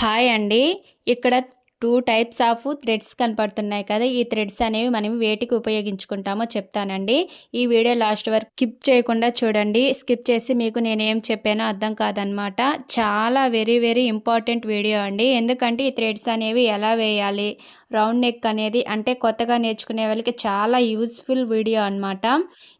Hi అండి. ఇక్కడ two types of threads కనపడుతున్నాయి కదా. ఈ థ్రెడ్స్ అనేవి మనం వేటికి ఉపయోగించుకుంటామో చెప్తానండి. ఈ వీడియో లాస్ట్ వరకు స్కిప్ చేయకుండా చూడండి. స్కిప్ చేసి మీకు నేను ఏం చెప్పానో అర్థం కాదనమాట చాలా వెరీ వెరీ ఇంపార్టెంట్ వీడియో అండి. ఎందుకంటే ఈ థ్రెడ్స్ అనేవి ఎలా వేయాలి? రౌండ్ నెక్ అనేది అంటే కొత్తగా నేర్చుకునే వాళ్ళకి చాలా యూస్ఫుల్ వీడియో అనమాట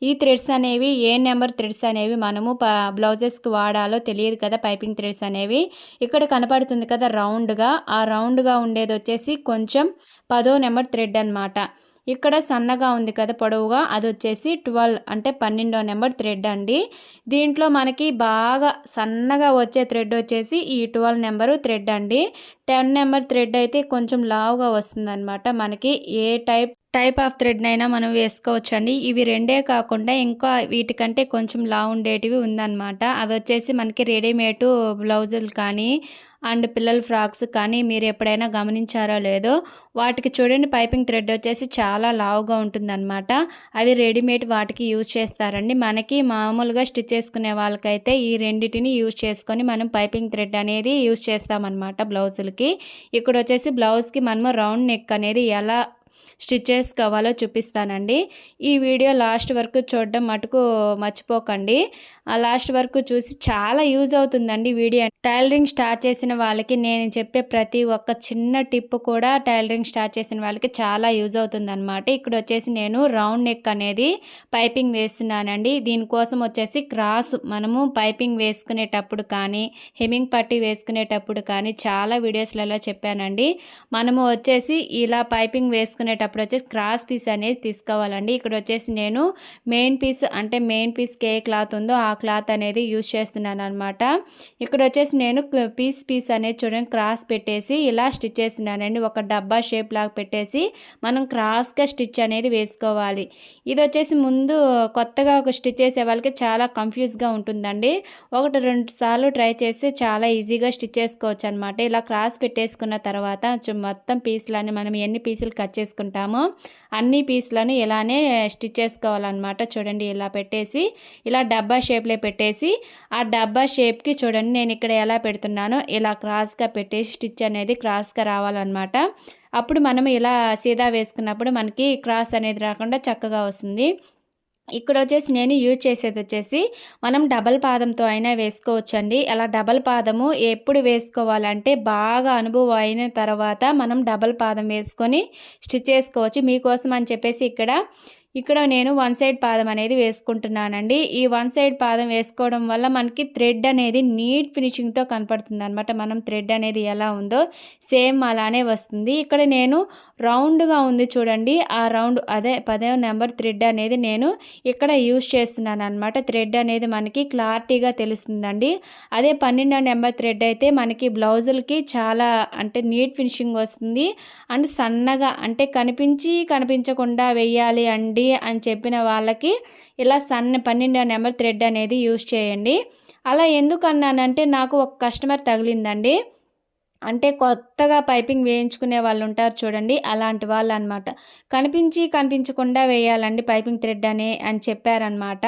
ఈ థ్రెడ్స్ అనేవి ఏ నెంబర్ థ్రెడ్స్ అనేవి మనము బ్లౌజెస్కి వాడాలో తెలియదు కదా పైపింగ్ థ్రెడ్స్ అనేవి. ఇక్కడ కనపడుతుంది కదా రౌండ్గా. ఆ రౌండ్గా ఉండేది వచ్చేసి కొంచెం పదో నెంబర్ థ్రెడ్ అనమాట ఇక్కడ సన్నగా ఉంది కదా పొడవుగా అది వచ్చేసి ట్వెల్వ్ అంటే పన్నెండో నెంబర్ థ్రెడ్ అండి. దీంట్లో మనకి బాగా సన్నగా వచ్చే థ్రెడ్ వచ్చేసి ఈ ట్వెల్వ్ నెంబరు థ్రెడ్ అండి. టెన్ నెంబర్ థ్రెడ్ అయితే కొంచెం లావుగా వస్తుందన్నమాట. మనకి ఏ టైప్ టైప్ ఆఫ్ థ్రెడ్నైనా మనం వేసుకోవచ్చు అండి ఇవి రెండే కాకుండా ఇంకా వీటికంటే కొంచెం లా ఉండేటివి ఉందన్నమాట. అవి వచ్చేసి మనకి రెడీమేడ్ బ్లౌజులు కానీ అండ్ పిల్లల ఫ్రాక్స్ కానీ మీరు ఎప్పుడైనా గమనించారో లేదో వాటికి చూడండి పైపింగ్ థ్రెడ్ వచ్చేసి చాలా లావుగా ఉంటుందన్నమాట. అవి రెడీమేడ్ వాటికి యూజ్ చేస్తారండి. మనకి మామూలుగా స్టిచ్ చేసుకునే వాళ్ళకైతే ఈ రెండింటిని యూజ్ చేసుకొని మనం పైపింగ్ థ్రెడ్ అనేది యూజ్ చేస్తామన్నమాట బ్లౌజులకి. ఇక్కడ వచ్చేసి బ్లౌజ్కి మనము రౌండ్ నెక్ అనేది ఎలా స్టిచెస్ కావాలో చూపిస్తానండి. ఈ వీడియో లాస్ట్ వరకు చూడడం మటుకు మర్చిపోకండి. లాస్ట్ వరకు చూసి చాలా యూజ్ అవుతుందండి వీడియో. టైలరింగ్ స్టార్ట్ చేసిన వాళ్ళకి నేను చెప్పే ప్రతి ఒక్క చిన్న టిప్ కూడా టైలరింగ్ స్టార్ట్ చేసిన వాళ్ళకి చాలా యూజ్ అవుతుంది అనమాట ఇక్కడ వచ్చేసి నేను రౌండ్ నెక్ అనేది పైపింగ్ వేస్తున్నానండి. దీనికోసం వచ్చేసి క్రాస్ మనము పైపింగ్ వేసుకునేటప్పుడు కానీ హెమింగ్ పట్టి వేసుకునేటప్పుడు కానీ చాలా వీడియోస్లలో చెప్పానండి. మనము వచ్చేసి ఇలా పైపింగ్ వేసుకునేటప్పుడు వచ్చేసి క్రాస్ పీస్ అనేది తీసుకోవాలండి. ఇక్కడ వచ్చేసి నేను మెయిన్ పీస్ అంటే మెయిన్ పీస్కి ఏ క్లాత్ ఉందో ఆ క్లాత్ అనేది యూజ్ చేస్తున్నాను అనమాట ఇక్కడ వచ్చేసి నేను పీస్ పీస్ అనేది చూడండి క్రాస్ పెట్టేసి ఇలా స్టిచ్ చేస్తున్నానండి. ఒక డబ్బా షేప్ లాగా పెట్టేసి మనం క్రాస్గా స్టిచ్ అనేది వేసుకోవాలి. ఇది వచ్చేసి ముందు కొత్తగా ఒక స్టిచ్ చేసే వాళ్ళకి చాలా కన్ఫ్యూజ్గా ఉంటుందండి. ఒకటి రెండు సార్లు ట్రై చేస్తే చాలా ఈజీగా స్టిచ్ చేసుకోవచ్చు అనమాట ఇలా క్రాస్ పెట్టేసుకున్న తర్వాత మొత్తం పీసులన్నీ మనం ఎన్ని పీసులు కట్ చేసుకుంటామో అన్ని పీస్లను ఇలానే స్టిచ్ చేసుకోవాలన్నమాట. చూడండి ఇలా పెట్టేసి ఇలా డబ్బా షేప్లో పెట్టేసి ఆ డబ్బా షేప్కి చూడండి నేను ఇక్కడ ఎలా పెడుతున్నానో ఇలా క్రాస్గా పెట్టేసి స్టిచ్ అనేది క్రాస్గా రావాలన్నమాట. అప్పుడు మనం ఇలా సీదా వేసుకున్నప్పుడు మనకి క్రాస్ అనేది రాకుండా చక్కగా వస్తుంది. ఇక్కడ వచ్చేసి నేను యూజ్ చేసేది వచ్చేసి మనం డబల్ పాదంతో అయినా వేసుకోవచ్చండి. అలా డబల్ పాదము ఎప్పుడు వేసుకోవాలంటే బాగా అనుభవం అయిన తర్వాత మనం డబల్ పాదం వేసుకొని స్టిచ్ చేసుకోవచ్చు. మీకోసం అని చెప్పేసి ఇక్కడ ఇక్కడ నేను వన్ సైడ్ పాదం అనేది వేసుకుంటున్నానండి. ఈ వన్ సైడ్ పాదం వేసుకోవడం వల్ల మనకి థ్రెడ్ అనేది నీట్ ఫినిషింగ్తో కనపడుతుంది అనమాట మనం థ్రెడ్ అనేది ఎలా ఉందో సేమ్ అలానే వస్తుంది. ఇక్కడ నేను రౌండ్గా ఉంది చూడండి. ఆ రౌండ్ అదే పదే నెంబర్ థ్రెడ్ అనేది నేను ఇక్కడ యూజ్ చేస్తున్నాను అనమాట థ్రెడ్ అనేది మనకి క్లారిటీగా తెలుస్తుందండి. అదే పన్నెండో నెంబర్ థ్రెడ్ అయితే మనకి బ్లౌజులకి చాలా అంటే నీట్ ఫినిషింగ్ వస్తుంది. అండ్ సన్నగా అంటే కనిపించి కనిపించకుండా వెయ్యాలి అండి చేయండి అని చెప్పిన వాళ్ళకి ఇలా సన్న పన్నెండో నెంబర్ థ్రెడ్ అనేది యూజ్ చేయండి. అలా ఎందుకు అన్నానంటే నాకు ఒక కస్టమర్ తగిలిందండి. అంటే కొత్తగా పైపింగ్ వేయించుకునే వాళ్ళు ఉంటారు చూడండి అలాంటి వాళ్ళు అనమాట కనిపించి కనిపించకుండా వేయాలండి పైపింగ్ థ్రెడ్ అని అని చెప్పారనమాట.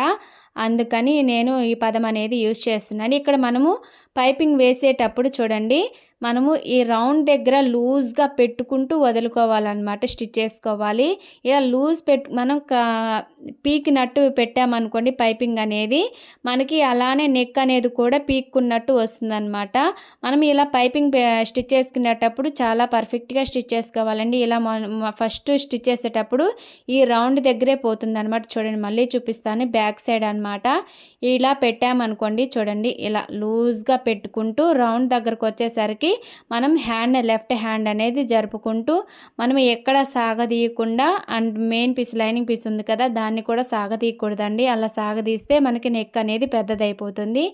అందుకని నేను ఈ పదం అనేది యూజ్ చేస్తున్నాను. ఇక్కడ మనము పైపింగ్ వేసేటప్పుడు చూడండి మనము ఈ రౌండ్ దగ్గర లూజ్గా పెట్టుకుంటూ వదులుకోవాలన్నమాట స్టిచ్ చేసుకోవాలి. ఇలా లూజ్ పెట్టు మనం పీకినట్టు పెట్టామనుకోండి పైపింగ్ అనేది మనకి అలానే నెక్ అనేది కూడా పీక్కున్నట్టు వస్తుందన్నమాట. మనం ఇలా పైపింగ్ స్టిచ్ చేసుకునేటప్పుడు చాలా పర్ఫెక్ట్గా స్టిచ్ చేసుకోవాలండి. ఇలా ఫస్ట్ స్టిచ్ చేసేటప్పుడు ఈ రౌండ్ దగ్గరే పోతుందన్నమాట. చూడండి మళ్ళీ చూపిస్తాను. బ్యాక్ సైడ్ అనమాట ఇలా పెట్టామనుకోండి చూడండి ఇలా లూజ్గా పెట్టుకుంటూ రౌండ్ దగ్గరకు వచ్చేసరికి మనం హ్యాండ్ లెఫ్ట్ హ్యాండ్ అనేది జరుపుకుంటూ మనం ఎక్కడ సాగదీయకుండా and main piece lining piece ఉంది కదా దాన్ని కూడా సాగదీయకూడదండి. అలా సాగదీస్తే మనకి నెక్ అనేది పెద్దదైపోతుంది.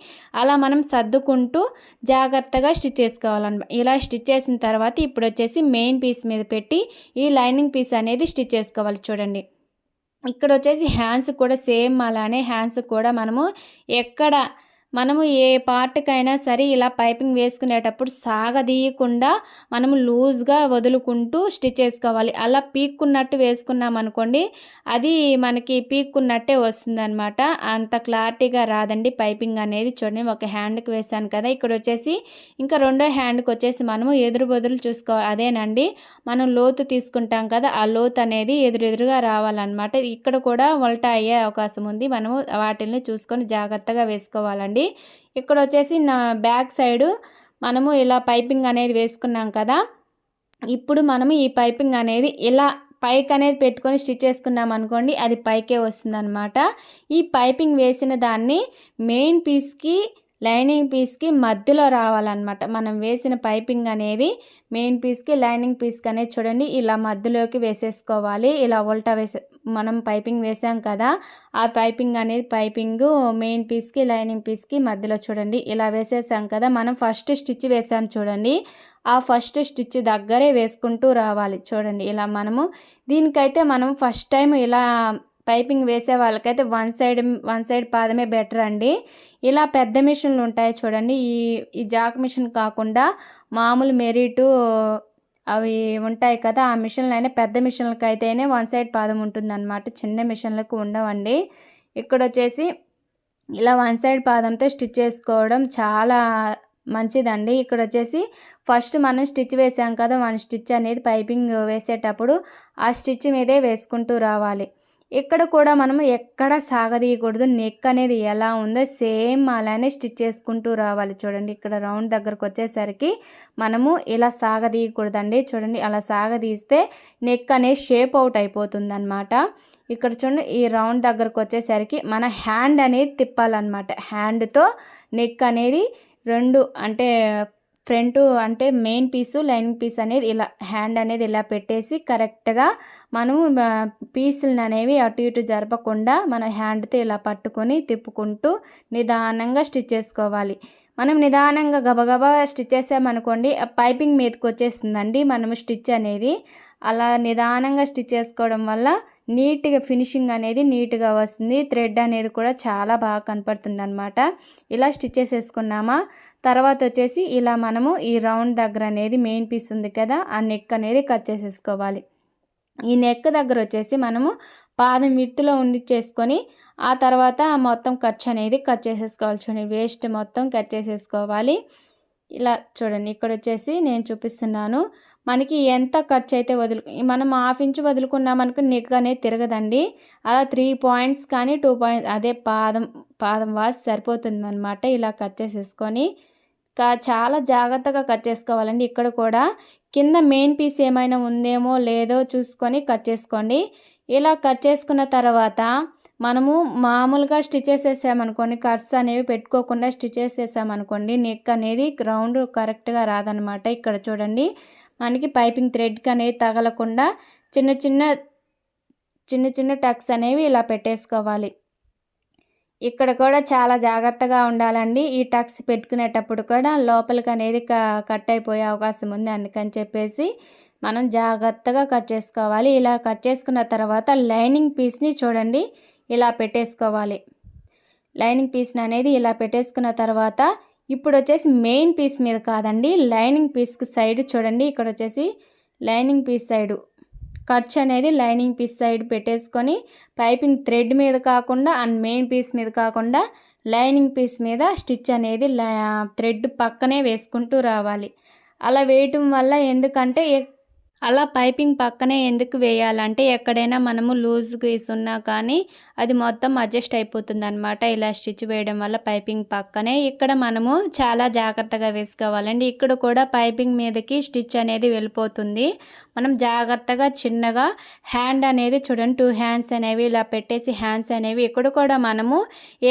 అలా మనం సర్దుకుంటూ జాగ్రత్తగా స్టిచ్ చేసుకోవాలన్నమాట ఇలా స్టిచ్ చేసిన తర్వాత ఇప్పుడు వచ్చేసి మెయిన్ పీస్ మీద పెట్టి ఈ లైనింగ్ పీస్ అనేది స్టిచ్ చేసుకోవాలి చూడండి. ఇక్కడ వచ్చేసి హ్యాండ్స్ కూడా సేమ్ అలానే హ్యాండ్స్ కూడా మనము ఎక్కడ మనము ఏ పార్ట్కైనా సరే ఇలా పైపింగ్ వేసుకునేటప్పుడు సాగదీయకుండా మనము లూజ్గా వదులుకుంటూ స్టిచ్ చేసుకోవాలి. అలా పీక్కున్నట్టు వేసుకున్నాం అనుకోండి అది మనకి పీక్కున్నట్టే వస్తుంది అనమాట అంత క్లారిటీగా రాదండి పైపింగ్ అనేది. చూడండి ఒక హ్యాండ్కి వేసాను కదా ఇక్కడ వచ్చేసి ఇంకా రెండో హ్యాండ్కి వచ్చేసి మనము ఎదురు బదులు చూసుకోవాలి అదేనండి మనం లోతు తీసుకుంటాం కదా ఆ లోతు అనేది ఎదురెదురుగా రావాలన్నమాట. ఇక్కడ కూడా వల్టా అయ్యే అవకాశం ఉంది. మనము వాటిని చూసుకొని జాగ్రత్తగా వేసుకోవాలండి. ఇక్కడ వచ్చేసి నా బ్యాక్ సైడు మనము ఇలా పైపింగ్ అనేది వేసుకున్నాం కదా. ఇప్పుడు మనము ఈ పైపింగ్ అనేది ఇలా పైకి అనేది పెట్టుకొని స్టిచ్ చేసుకున్నాం అనుకోండి అది పైకే వస్తుందన్నమాట. ఈ పైపింగ్ వేసిన దాన్ని మెయిన్ పీస్కి లైనింగ్ పీస్కి మధ్యలో రావాలన్నమాట. మనం వేసిన పైపింగ్ అనేది మెయిన్ పీస్కి లైనింగ్ పీస్కి అనేది చూడండి ఇలా మధ్యలోకి వేసేసుకోవాలి. ఇలా ఉల్టా వేసే మనం పైపింగ్ వేసాం కదా ఆ పైపింగ్ అనేది పైపింగ్ మెయిన్ పీస్కి లైనింగ్ పీస్కి మధ్యలో చూడండి. ఇలా వేసేసాం కదా మనం ఫస్ట్ స్టిచ్ వేసాం చూడండి. ఆ ఫస్ట్ స్టిచ్ దగ్గరే వేసుకుంటూ రావాలి చూడండి. ఇలా మనము దీనికైతే మనం ఫస్ట్ టైం ఇలా పైపింగ్ వేసే వాళ్ళకైతే వన్ సైడ్ వన్ సైడ్ పాదమే బెటర్ అండి. ఇలా పెద్ద మిషన్లు ఉంటాయి చూడండి. ఈ ఈ జాక్ మిషన్ కాకుండా మామూలు మెరిటు అవి ఉంటాయి కదా ఆ మిషన్లు అయినా పెద్ద మిషన్లకి అయితేనే వన్ సైడ్ పాదం ఉంటుందన్నమాట. చిన్న మిషన్లకు ఉండవండి. ఇక్కడ వచ్చేసి ఇలా వన్ సైడ్ పాదంతో స్టిచ్ చేసుకోవడం చాలా మంచిదండి. ఇక్కడ వచ్చేసి ఫస్ట్ మనం స్టిచ్ వేసాం కదా వన్ స్టిచ్ అనేది పైపింగ్ వేసేటప్పుడు ఆ స్టిచ్ మీదే వేసుకుంటూ రావాలి. ఇక్కడ కూడా మనము ఎక్కడ సాగదీయకూడదు. నెక్ అనేది ఎలా ఉందో సేమ్ అలానే స్టిచ్ చేసుకుంటూ రావాలి. చూడండి ఇక్కడ రౌండ్ దగ్గరకు వచ్చేసరికి మనము ఇలా సాగదీయకూడదండి. చూడండి అలా సాగదీస్తే నెక్ అనేది షేప్ అవుట్ అయిపోతుంది అనమాట ఇక్కడ చూడండి ఈ రౌండ్ దగ్గరకు వచ్చేసరికి మన హ్యాండ్ అనేది తిప్పాలన్నమాట. హ్యాండ్తో నెక్ అనేది రెండు అంటే ఫ్రంట్ అంటే మెయిన్ పీసు లైనింగ్ పీస్ అనేది ఇలా హ్యాండ్ అనేది ఇలా పెట్టేసి కరెక్ట్గా మనము పీసులను అనేవి అటు ఇటు జరపకుండా మన హ్యాండ్తో ఇలా పట్టుకొని తిప్పుకుంటూ నిదానంగా స్టిచ్ చేసుకోవాలి. మనం నిదానంగా గబగబా స్టిచ్ చేసామనుకోండి పైపింగ్ మీదకి వచ్చేస్తుందండి మనము స్టిచ్ అనేది. అలా నిదానంగా స్టిచ్ చేసుకోవడం వల్ల నీట్గా ఫినిషింగ్ అనేది నీట్గా వస్తుంది. థ్రెడ్ అనేది కూడా చాలా బాగా కనపడుతుంది అనమాట ఇలా స్టిచ్ చేసేసుకున్నామా తర్వాత వచ్చేసి ఇలా మనము ఈ రౌండ్ దగ్గర అనేది మెయిన్ పీస్ ఉంది కదా ఆ నెక్ అనేది కట్ చేసేసుకోవాలి. ఈ నెక్ దగ్గర వచ్చేసి మనము పాదం విత్తులో ఉండి చేసుకొని ఆ తర్వాత మొత్తం ఖర్చు అనేది కట్ చేసేసుకోవాలి చూడండి. వేస్ట్ మొత్తం కట్ చేసేసుకోవాలి. ఇలా చూడండి. ఇక్కడ వచ్చేసి నేను చూపిస్తున్నాను. మనకి ఎంత ఖర్చు అయితే వదులు మనం హాఫ్ ఇంచ్ వదులుకున్నామనుకో నెక్ అనేది తిరగదండి. అలా త్రీ పాయింట్స్ కానీ టూ పాయింట్స్ అదే పాదం పాదం వాసి సరిపోతుందనమాట ఇలా కట్ చేసేసుకొని. చాలా జాగ్రత్తగా కట్ చేసుకోవాలండి. ఇక్కడ కూడా కింద మెయిన్ పీస్ ఏమైనా ఉందేమో లేదో చూసుకొని కట్ చేసుకోండి. ఇలా కట్ చేసుకున్న తర్వాత మనము మామూలుగా స్టిచెస్ వేసామనుకోండి కట్స్ అనేవి పెట్టుకోకుండా స్టిచెస్ వేసామనుకోండి నెక్ అనేది గ్రౌండ్ కరెక్ట్గా రాదనమాట. ఇక్కడ చూడండి మనకి పైపింగ్ థ్రెడ్కి అనేది తగలకుండా చిన్న చిన్న చిన్న చిన్న టక్స్ అనేవి ఇలా పెట్టేసుకోవాలి. ఇక్కడ కూడా చాలా జాగ్రత్తగా ఉండాలండి. ఈ టక్స్ పెట్టుకునేటప్పుడు కూడా లోపలికి అనేది కట్ అయిపోయే అవకాశం ఉంది. అందుకని చెప్పేసి మనం జాగ్రత్తగా కట్ చేసుకోవాలి. ఇలా కట్ చేసుకున్న తర్వాత లైనింగ్ పీస్ని చూడండి ఇలా పెట్టేసుకోవాలి? లైనింగ్ పీస్ని అనేది ఇలా పెట్టేసుకున్న తర్వాత ఇప్పుడు వచ్చేసి మెయిన్ పీస్ మీద కాదండి లైనింగ్ పీస్కి సైడ్ చూడండి ఇక్కడ వచ్చేసి లైనింగ్ పీస్ సైడు. ఖర్చు అనేది లైనింగ్ పీస్ సైడ్ పెట్టేసుకొని పైపింగ్ థ్రెడ్ మీద కాకుండా అండ్ మెయిన్ పీస్ మీద కాకుండా లైనింగ్ పీస్ మీద స్టిచ్ అనేది థ్రెడ్ పక్కనే వేసుకుంటూ రావాలి. అలా వేయటం వల్ల ఎందుకంటే అలా పైపింగ్ పక్కనే ఎందుకు వేయాలంటే ఎక్కడైనా మనము లూజ్ ఉన్నా కానీ అది మొత్తం అడ్జస్ట్ అయిపోతుంది అనమాట ఇలా స్టిచ్ వేయడం వల్ల పైపింగ్ పక్కనే ఇక్కడ మనము చాలా జాగ్రత్తగా వేసుకోవాలండి. ఇక్కడ కూడా పైపింగ్ మీదకి స్టిచ్ అనేది వెళ్ళిపోతుంది. మనం జాగ్రత్తగా చిన్నగా హ్యాండ్ అనేది చూడండి టూ హ్యాండ్స్ అనేవి ఇలా పెట్టేసి హ్యాండ్స్ అనేవి ఇక్కడ కూడా మనము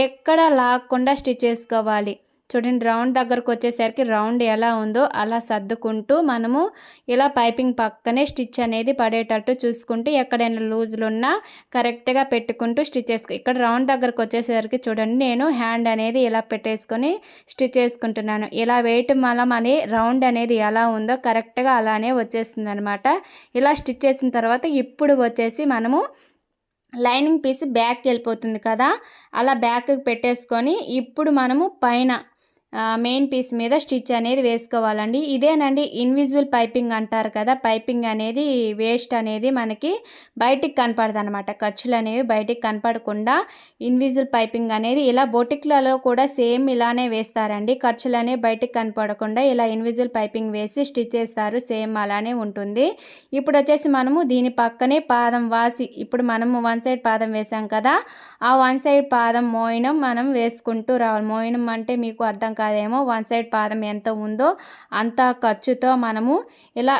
ఎక్కడ లాక్కుండా స్టిచ్ చేసుకోవాలి. చూడండి రౌండ్ దగ్గరకు వచ్చేసరికి రౌండ్ ఎలా ఉందో అలా సర్దుకుంటూ మనము ఇలా పైపింగ్ పక్కనే స్టిచ్ అనేది పడేటట్టు చూసుకుంటూ ఎక్కడైనా లూజులు ఉన్నా కరెక్ట్గా పెట్టుకుంటూ స్టిచ్ చేసుకో. ఇక్కడ రౌండ్ దగ్గరకు వచ్చేసరికి చూడండి నేను హ్యాండ్ అనేది ఇలా పెట్టేసుకొని స్టిచ్ చేసుకుంటున్నాను. ఇలా వేయటం వల్ల మన రౌండ్ అనేది ఎలా ఉందో కరెక్ట్గా అలానే వచ్చేస్తుంది అనమాట ఇలా స్టిచ్ చేసిన తర్వాత ఇప్పుడు వచ్చేసి మనము లైనింగ్ పీస్ బ్యాక్కి వెళ్ళిపోతుంది కదా అలా బ్యాక్కి పెట్టేసుకొని ఇప్పుడు మనము పైన మెయిన్ పీస్ మీద స్టిచ్ అనేది వేసుకోవాలండి. ఇదేనండి ఇన్విజిబుల్ పైపింగ్ అంటారు కదా పైపింగ్ అనేది వేస్ట్ అనేది మనకి బయటికి కనపడదు అనమాట ఖర్చులు అనేవి బయటికి కనపడకుండా ఇన్విజిబుల్ పైపింగ్ అనేది ఇలా బొటిక్లలో కూడా సేమ్ ఇలానే వేస్తారండి. ఖర్చులు అనేవి బయటికి కనపడకుండా ఇలా ఇన్విజిబుల్ పైపింగ్ వేసి స్టిచ్ చేస్తారు. సేమ్ అలానే ఉంటుంది. ఇప్పుడు వచ్చేసి మనము దీని పక్కనే పాదం వాసి ఇప్పుడు మనము వన్ సైడ్ పాదం వేసాం కదా ఆ వన్ సైడ్ పాదం మోయినం మనం వేసుకుంటూ రావాలి. మోయినం అంటే మీకు అర్థం కాదేమో వన్ సైడ్ పాదం ఎంత ఉందో అంత ఖర్చుతో మనము ఇలా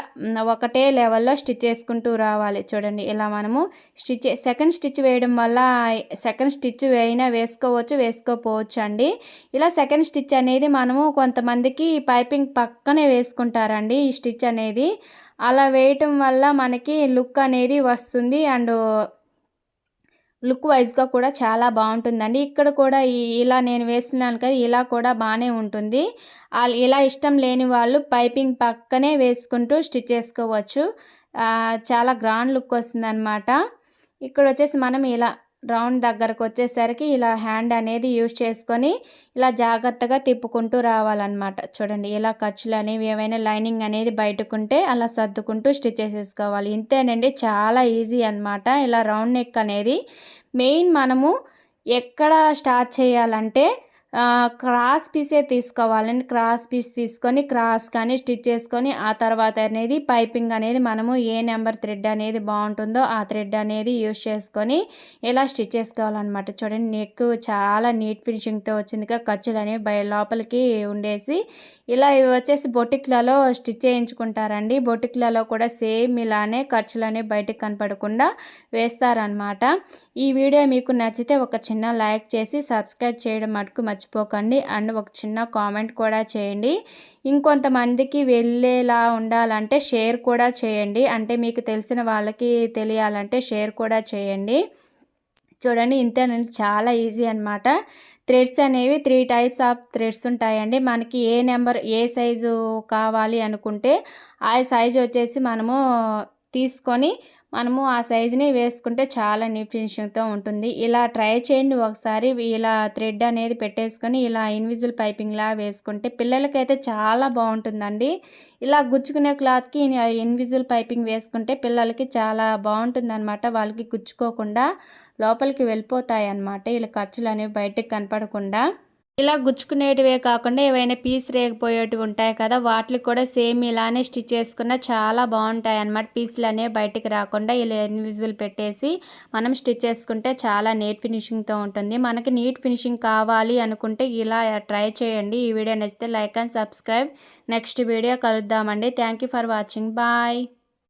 ఒకటే లెవెల్లో స్టిచ్ చేసుకుంటూ రావాలి. చూడండి ఇలా మనము స్టిచ్ సెకండ్ స్టిచ్ వేయడం వల్ల సెకండ్ స్టిచ్ అయినా వేసుకోవచ్చు వేసుకోపోవచ్చు అండి ఇలా సెకండ్ స్టిచ్ అనేది మనము కొంతమందికి పైపింగ్ పక్కనే వేసుకుంటారండి ఈ స్టిచ్ అనేది. అలా వేయటం వల్ల మనకి లుక్ అనేది వస్తుంది అండ్ లుక్ వైజ్గా కూడా చాలా బాగుంటుందండి. ఇక్కడ కూడా ఇలా నేను వేస్తున్నాను కదా ఇలా కూడా బాగానే ఉంటుంది. ఇలా ఇష్టం లేని వాళ్ళు పైపింగ్ పక్కనే వేసుకుంటూ స్టిచ్ చేసుకోవచ్చు. చాలా గ్రాండ్ లుక్ వస్తుందన్నమాట. ఇక్కడ వచ్చేసి మనం ఇలా రౌండ్ దగ్గరకు వచ్చేసరికి ఇలా హ్యాండ్ అనేది యూజ్ చేసుకొని ఇలా జాగ్రత్తగా తిప్పుకుంటూ రావాలన్నమాట. చూడండి ఇలా ఖర్చులు అనేవి ఏమైనా లైనింగ్ అనేది బయటకుంటే అలా సర్దుకుంటూ స్టిచ్ చేసేసుకోవాలి. ఇంతేనండి చాలా ఈజీ అనమాట ఇలా రౌండ్ నెక్ అనేది మెయిన్ మనము ఎక్కడ స్టార్ట్ చేయాలంటే క్రాస్ పీసే తీసుకోవాలండి. క్రాస్ పీస్ తీసుకొని క్రాస్ కానీ స్టిచ్ చేసుకొని ఆ తర్వాత అనేది పైపింగ్ అనేది మనము ఏ నెంబర్ థ్రెడ్ అనేది బాగుంటుందో ఆ థ్రెడ్ అనేది యూస్ చేసుకొని ఇలా స్టిచ్ చేసుకోవాలన్నమాట. చూడండి నెక్ చాలా నీట్ ఫినిషింగ్తో వచ్చిందిగా ఖర్చులు అనేవి బయ లోపలికి ఉండేసి ఇలా ఇవి వచ్చేసి బొటిక్లలో స్టిచ్ చేయించుకుంటారండి. బొటిక్లలో కూడా సేమ్ ఇలానే ఖర్చులు అనేవి బయటకు కనపడకుండా వేస్తారనమాట ఈ వీడియో మీకు నచ్చితే ఒక చిన్న లైక్ చేసి సబ్స్క్రైబ్ చేయడం మటుకు మర్చిపోకండి. అండ్ ఒక చిన్న కామెంట్ కూడా చేయండి. ఇంకొంతమందికి వెళ్ళేలా ఉండాలంటే షేర్ కూడా చేయండి. అంటే మీకు తెలిసిన వాళ్ళకి తెలియాలంటే షేర్ కూడా చేయండి. చూడండి ఇంతేనండి చాలా ఈజీ అనమాట థ్రెడ్స్ అనేవి త్రీ టైప్స్ ఆఫ్ థ్రెడ్స్ ఉంటాయండి. మనకి ఏ నెంబర్ ఏ సైజు కావాలి అనుకుంటే ఆ సైజు వచ్చేసి మనము తీసుకొని మనము ఆ సైజుని వేసుకుంటే చాలా నీట్ ఫినిషింగ్తో ఉంటుంది. ఇలా ట్రై చేయండి ఒకసారి. ఇలా థ్రెడ్ అనేది పెట్టేసుకొని ఇలా ఇన్విజిల్ పైపింగ్లా వేసుకుంటే పిల్లలకైతే చాలా బాగుంటుందండి. ఇలా గుచ్చుకునే క్లాత్కి ఇన్విజిల్ పైపింగ్ వేసుకుంటే పిల్లలకి చాలా బాగుంటుంది అనమాట వాళ్ళకి గుచ్చుకోకుండా లోపలికి వెళ్ళిపోతాయి అన్నమాట ఇలా ఖర్చులు అనేవి బయటకు కనపడకుండా. ఇలా గుచ్చుకునేటివే కాకుండా ఏవైనా పీస్ రేగిపోయేటివి ఉంటాయి కదా వాటికి కూడా సేమ్ ఇలానే స్టిచ్ చేసుకున్న చాలా బాగుంటాయి అన్నమాట. పీసులు అనేవి బయటికి రాకుండా ఇలా ఇన్విజిబుల్ పెట్టేసి మనం స్టిచ్ చేసుకుంటే చాలా నీట్ ఫినిషింగ్తో ఉంటుంది. మనకి నీట్ ఫినిషింగ్ కావాలి అనుకుంటే ఇలా ట్రై చేయండి. ఈ వీడియో నచ్చితే like and subscribe. Next video కలుద్దామండి. Thank for watching. బాయ్.